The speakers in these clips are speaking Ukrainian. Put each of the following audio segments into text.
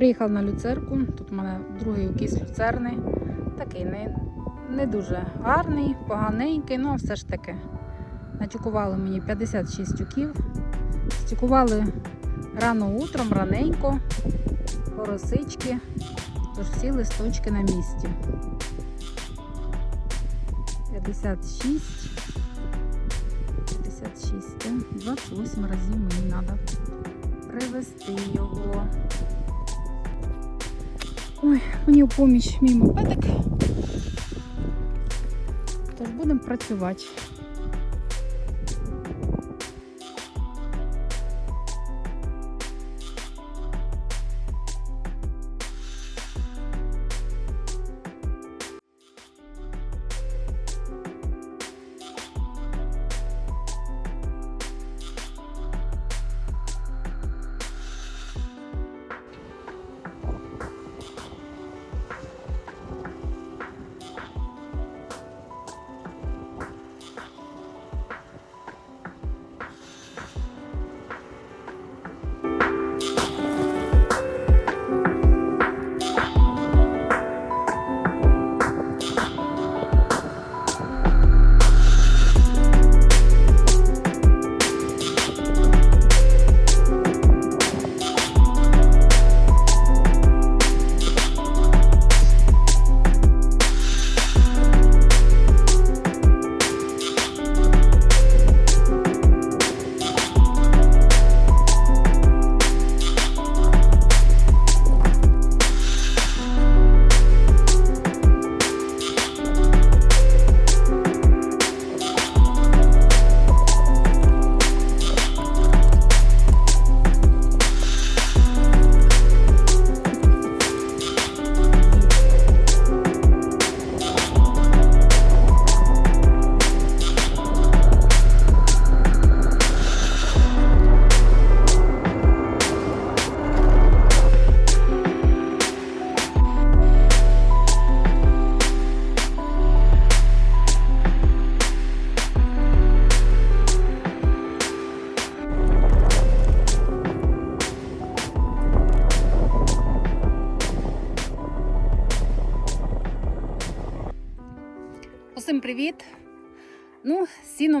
Приїхав на люцерку. Тут у мене другий укіс люцерни. Такий не, не дуже гарний, поганенький, ну все ж таки. Натюкували мені 56 тюків. Стюкували рано утром, раненько, поросички. Тож всі листочки на місці. 56. 56. 28 разів мені треба привезти його. Ой, мені у поміч мій мопедик. Тож будемо працювати.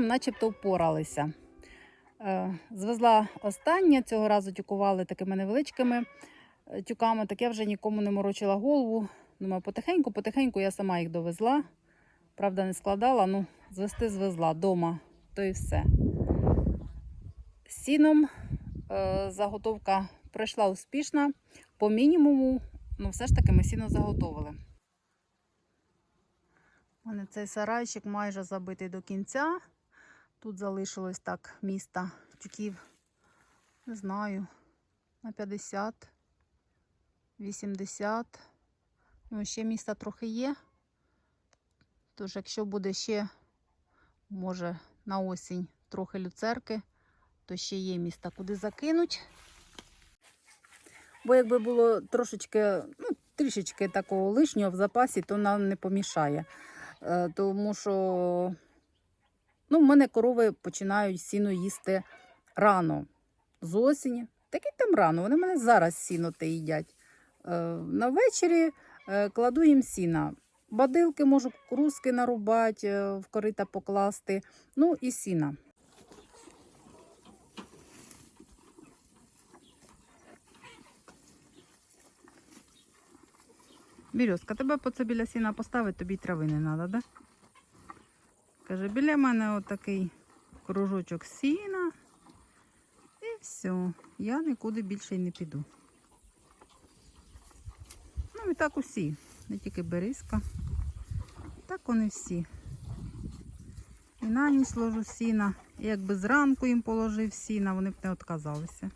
З начебто впоралися. Е, Звезла останнє, цього разу тюкували такими невеличкими е, тюками, так я вже нікому не морочила голову. Думаю, потихеньку, потихеньку я сама їх довезла. Правда, не складала, ну, звести звезла дома, то і все. Сіном е, заготовка пройшла успішно. По мінімуму, ну все ж таки ми сіно заготовили. У мене цей сарайчик майже забитий до кінця. Тут залишилось так міста тюків, не знаю, на 50, 80. Ну, ще міста трохи є. Тож, якщо буде ще, може, на осінь трохи люцерки, то ще є міста, куди закинуть. Бо якби було трошечки, ну, трішечки такого лишнього в запасі, то нам не помішає. Е, тому що ну, в мене корови починають сіно їсти рано з осені. Таке там рано, вони мене зараз сіно те їдять. Е, На вечері е, кладу їм сіна. Бадилки можу кукурузки нарубати, е, в корита покласти. Ну і сіна. Бірюзка, тебе по це біля сіна поставити, тобі трави не треба, да? Каже, біля мене отакий кружочок сіна. І все. Я нікуди більше й не піду. Ну і так усі. Не тільки берізка. Так вони всі. І на ніч ложу сіна. І якби зранку їм положив сіна, вони б не відказалися.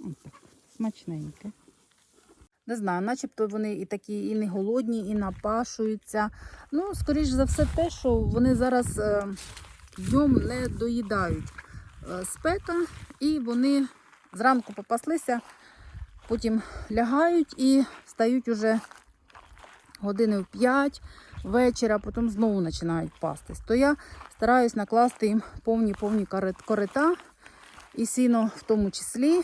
Отак, Смачненьке. Не знаю, начебто вони і такі і не голодні, і напашуються. Ну, скоріш за все, те, що вони зараз е, днем не доїдають е, спека, і вони зранку попаслися, потім лягають і встають уже години в 5, ввечері, а потім знову починають пастись. То я стараюсь накласти їм повні-повні корита і сіно в тому числі,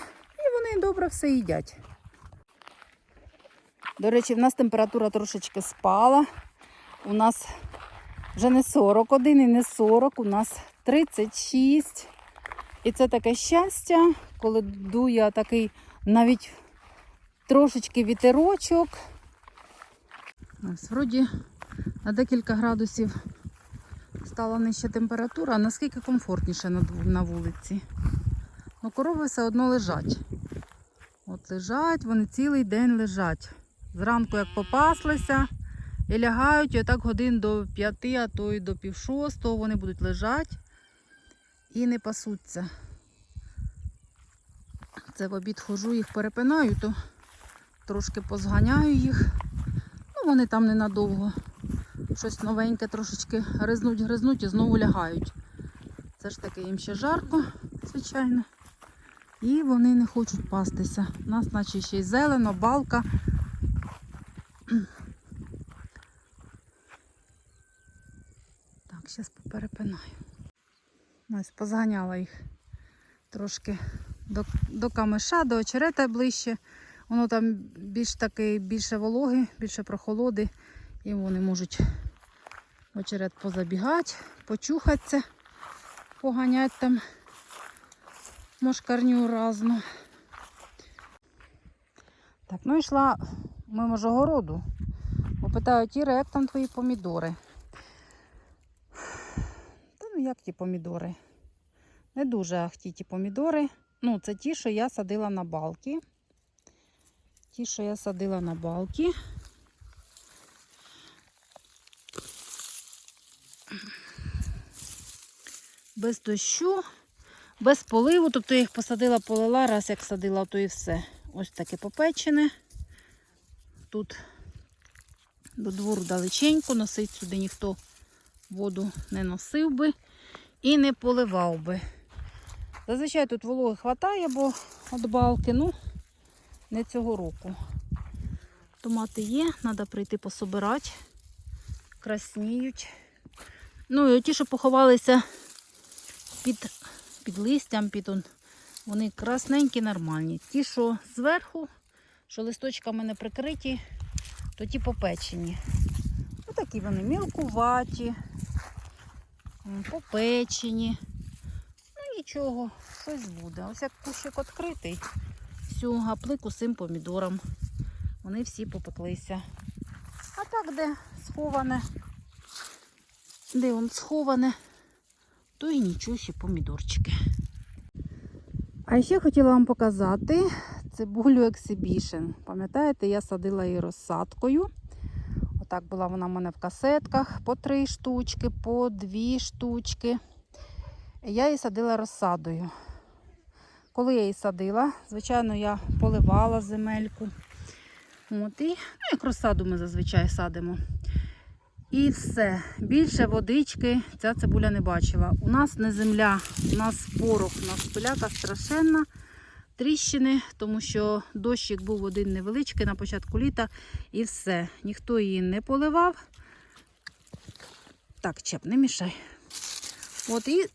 вони добре все їдять. До речі, в нас температура трошечки спала. У нас вже не 41 і не 40, у нас 36. І це таке щастя, коли дує такий навіть трошечки вітерочок. Ось, вроді на декілька градусів стала нижча температура, а наскільки комфортніше на, вулиці. Ну, корови все одно лежать. Лежать, вони цілий день лежать. Зранку як попаслися і лягають, і отак годин до п'яти, а то й до пів шостого вони будуть лежати і не пасуться. Це в обід хожу, їх перепинаю, то трошки позганяю їх. Ну, вони там ненадовго. Щось новеньке трошечки гризнуть, гризнуть і знову лягають. Це ж таки їм ще жарко, звичайно. І вони не хочуть пастися. У нас наче ще й зелено, балка. Так, зараз поперепинаю. Ось позганяла їх трошки до, до камиша, до очерета ближче. Воно там більш таки, більше вологи, більше прохолоди. І вони можуть очерет позабігати, почухатися, поганять там мошкарню разну. Так, ну йшла мимо ж огороду. Бо питають, Іра, як там твої помідори? Та ну як ті помідори? Не дуже ахті ті помідори. Ну, це ті, що я садила на балки. Ті, що я садила на балки. Без дощу, без поливу. Тобто я їх посадила, полила, раз як садила, то і все. Ось таке попечене. Тут до двору далеченько, носить сюди ніхто воду не носив би і не поливав би. Зазвичай тут вологи хватає, бо от балки, ну, не цього року. Томати є, треба прийти пособирати. Красніють. Ну і ті, що поховалися під, під листям, під он, вони красненькі, нормальні. Ті, що зверху, що листочками не прикриті, то ті попечені. Ось такі вони мілкуваті, попечені. Ну нічого, щось буде. Ось як кущик відкритий. Всю гаплик усім помідорам. Вони всі попеклися. А так, де сховане, де он сховане, то і нічого ще помідорчики. А ще хотіла вам показати цибулю Exhibition. Пам'ятаєте, я садила її розсадкою. Отак була вона в мене в касетках по три штучки, по дві штучки. Я її садила розсадою. Коли я її садила, звичайно, я поливала земельку. От, і, ну, як розсаду ми зазвичай садимо. І все. Більше водички ця цибуля не бачила. У нас не земля, у нас порох, у нас пиляка страшенна. Тріщини, тому що дощик був один невеличкий на початку літа і все. Ніхто її не поливав. Так, чеп, не мішай. От і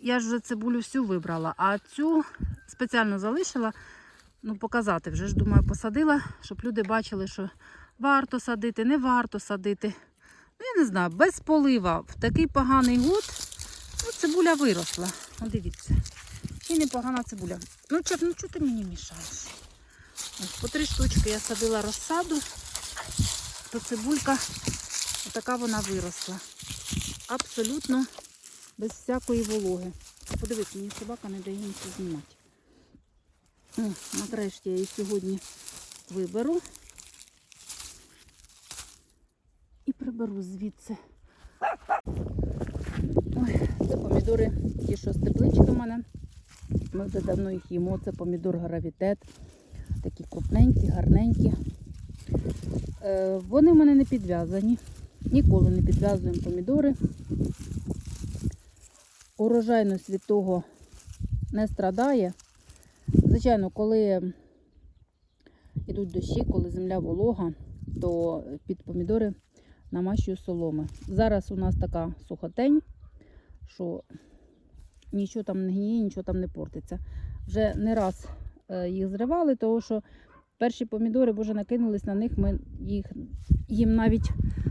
я ж вже цибулю всю вибрала, а цю спеціально залишила, ну, показати. Вже ж думаю, посадила, щоб люди бачили, що варто садити, не варто садити. Ну, я не знаю, без полива в такий поганий год ну, цибуля виросла. О, дивіться. І непогана цибуля. Ну, ну чого ти мені мішаєш? Ось по три штучки я садила розсаду, то цибулька, отака вона виросла. Абсолютно без всякої вологи. Подивись, мені собака не дає нічого знімати. О, нарешті я її сьогодні виберу і приберу звідси. Ой, це помідори, ті, що з теплички в мене. Ми вже давно їх їмо. Це помідор гравітет. Такі крупненькі, гарненькі. Е, вони в мене не підв'язані. Ніколи не підв'язуємо помідори. Урожайність від того не страдає. Звичайно, коли йдуть дощі, коли земля волога, то під помідори намащую соломи. Зараз у нас така сухотень, що нічого там не гніє, нічого там не портиться. Вже не раз е, їх зривали, тому що перші помідори боже накинулись на них. Ми їх їм навіть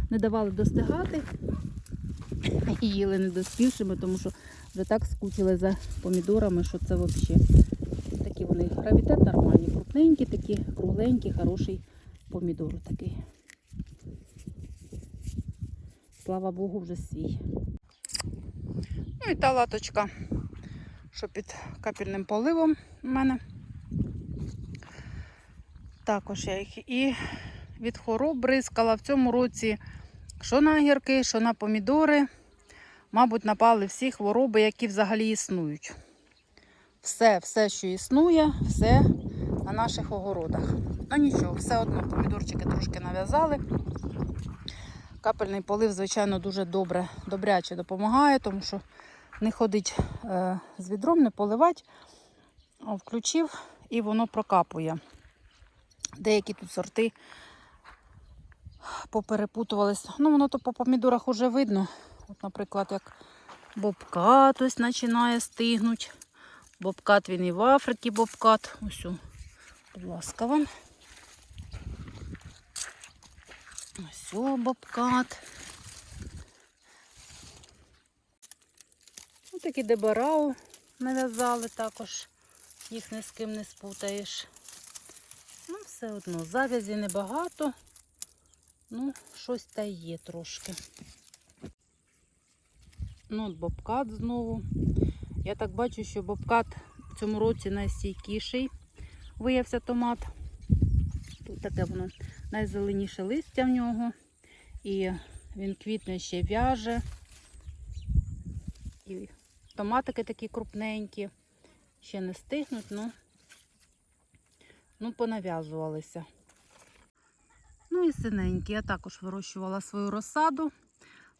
не давали достигати і їли недоспівшими, тому що вже так скучили за помідорами, що це взагалі такі вони гравітет нормальні, крупненькі, такі кругленькі, хороший помідор такий. Слава Богу, вже свій. Ну і та латочка, що під капельним поливом у мене. Також я їх і від хвороб бризкала в цьому році, що на огірки, що на помідори. Мабуть, напали всі хвороби, які взагалі існують. Все, все, що існує, все на наших огородах. Ну нічого, все одно помідорчики трошки нав'язали. Капельний полив, звичайно, дуже добре, добряче допомагає, тому що не ходить е, з відром, не поливати. Включив і воно прокапує. Деякі тут сорти поперепутувались. Ну, воно то по помідорах уже видно. От, наприклад, як бобкат ось починає стигнути. Бобкат він і в Африці бобкат. Ось, будь ласка, вам. Ось бобкат. Ось такі дебарау нав'язали також. Їх ні з ким не спутаєш. Ну, все одно, зав'язі небагато. Ну, щось та є трошки. Ну, от бобкат знову. Я так бачу, що бобкат в цьому році найстійкіший виявився томат. Тут таке воно найзеленіше листя в нього. І він квітне ще в'яже. І томатики такі крупненькі. Ще не стигнуть, ну, ну понав'язувалися. Ну і синенькі. Я також вирощувала свою розсаду.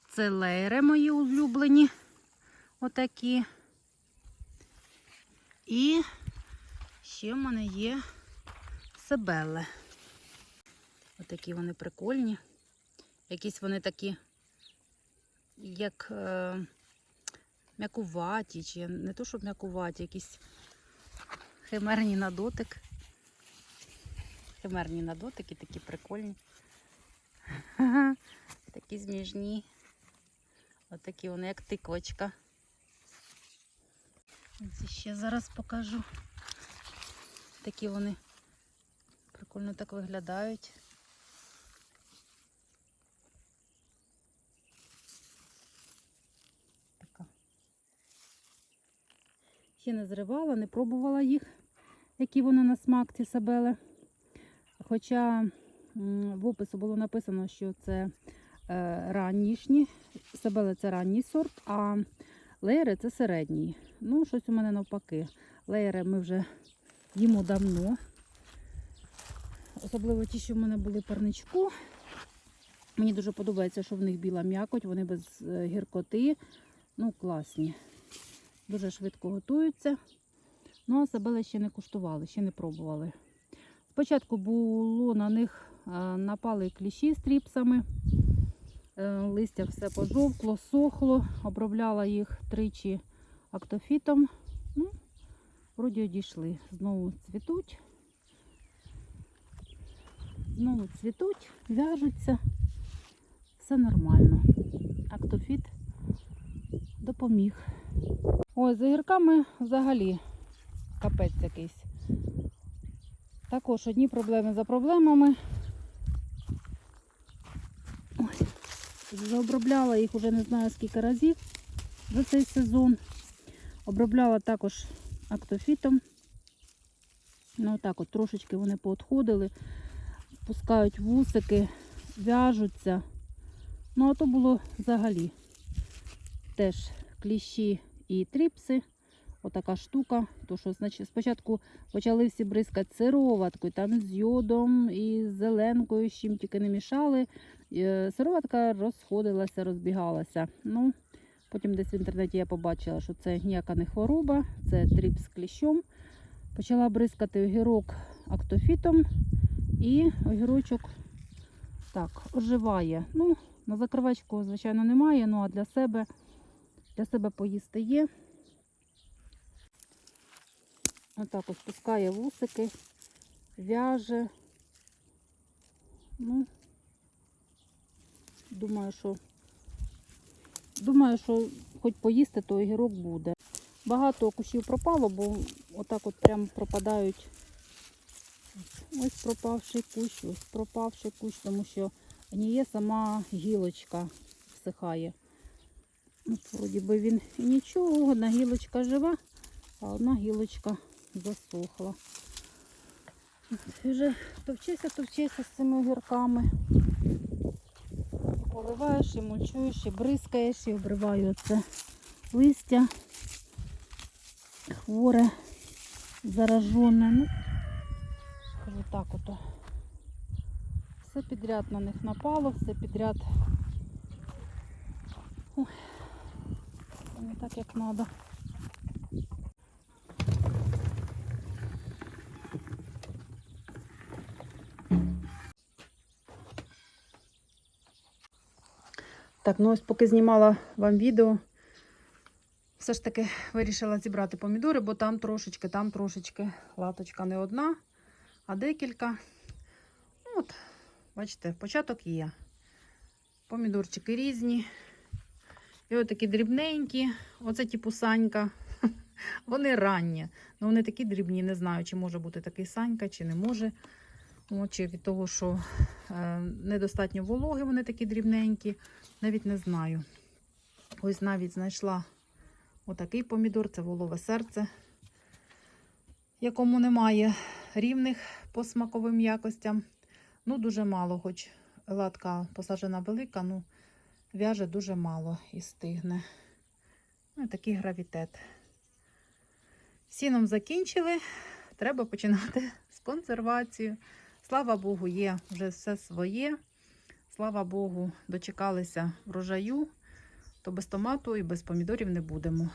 Це лейри мої улюблені. Отакі. І ще в мене є себеле. Отакі вони прикольні. Якісь вони такі, як е, м'якуваті, чи не то, щоб м'якуваті, якісь химерні на дотик. Химерні на дотики, такі прикольні. Такі зміжні. Отакі вони, як тиквочка. Ось ще зараз покажу. Такі вони прикольно так виглядають. Ще не зривала, не пробувала їх, які вони на смак, ці сабели. Хоча в опису було написано, що це е, раннішні, сабели це ранній сорт, а леєри це середній. Ну, щось у мене навпаки. Леєри ми вже їмо давно. Особливо ті, що в мене були парничку. Мені дуже подобається, що в них біла м'якоть, вони без е, гіркоти. Ну, класні. Дуже швидко готуються. Ну, а сабели ще не куштували, ще не пробували. Спочатку було на них е, напали кліщі з тріпсами. Е, Листя все пожовкло, сохло, обробляла їх тричі актофітом. Ну, вроді одійшли. Знову цвітуть. Знову цвітуть, в'яжуться. Все нормально. Актофіт допоміг. Ой, за гірками взагалі капець якийсь. Також одні проблеми за проблемами. Ой, заобробляла їх уже не знаю скільки разів за цей сезон. Обробляла також актофітом. Ну так от трошечки вони поотходили, пускають вусики, в'яжуться. Ну, а то було взагалі теж кліщі і тріпси. Отака штука. То що, значить, спочатку почали всі бризкати сироваткою, там з йодом і з зеленкою, з чим тільки не мішали. Е, Сироватка розходилася, розбігалася. Ну, потім десь в інтернеті я побачила, що це ніяка не хвороба, це тріпс з кліщом. Почала бризкати огірок актофітом і огірочок так, оживає. Ну, На закривачку, звичайно, немає, ну а для себе, для себе поїсти є. Отак ось пускає вусики, в'яже. Ну, думаю, що думаю, що хоч поїсти, то огірок буде. Багато кущів пропало, бо отак от прям пропадають. Ось пропавший кущ, ось пропавший кущ, тому що гніє сама гілочка всихає. От, вроді би він і нічого, одна гілочка жива, а одна гілочка засохла. От, вже товчися, товчися з цими огірками. Поливаєш і мульчуєш, і бризкаєш, і обриваю оце листя хворе, заражене. Ну, скажу так ото. Все підряд на них напало, все підряд. Ой, це так, як треба. Так, ну ось поки знімала вам відео, все ж таки вирішила зібрати помідори, бо там трошечки, там трошечки латочка не одна, а декілька. Ну, От, бачите, початок є. Помідорчики різні. І от такі дрібненькі. Оце типу санька. Вони ранні. Ну, вони такі дрібні, не знаю, чи може бути такий санька, чи не може. От, чи від того, що е, недостатньо вологи, вони такі дрібненькі. Навіть не знаю. Ось навіть знайшла отакий помідор, це волове серце, якому немає рівних по смаковим якостям. Ну, дуже мало, хоч латка посаджена велика, ну в'яже дуже мало і стигне. Ну, такий гравітет. Сіном закінчили. Треба починати з консервації. Слава Богу, є вже все своє. Слава Богу, дочекалися врожаю, то без томату і без помідорів не будемо.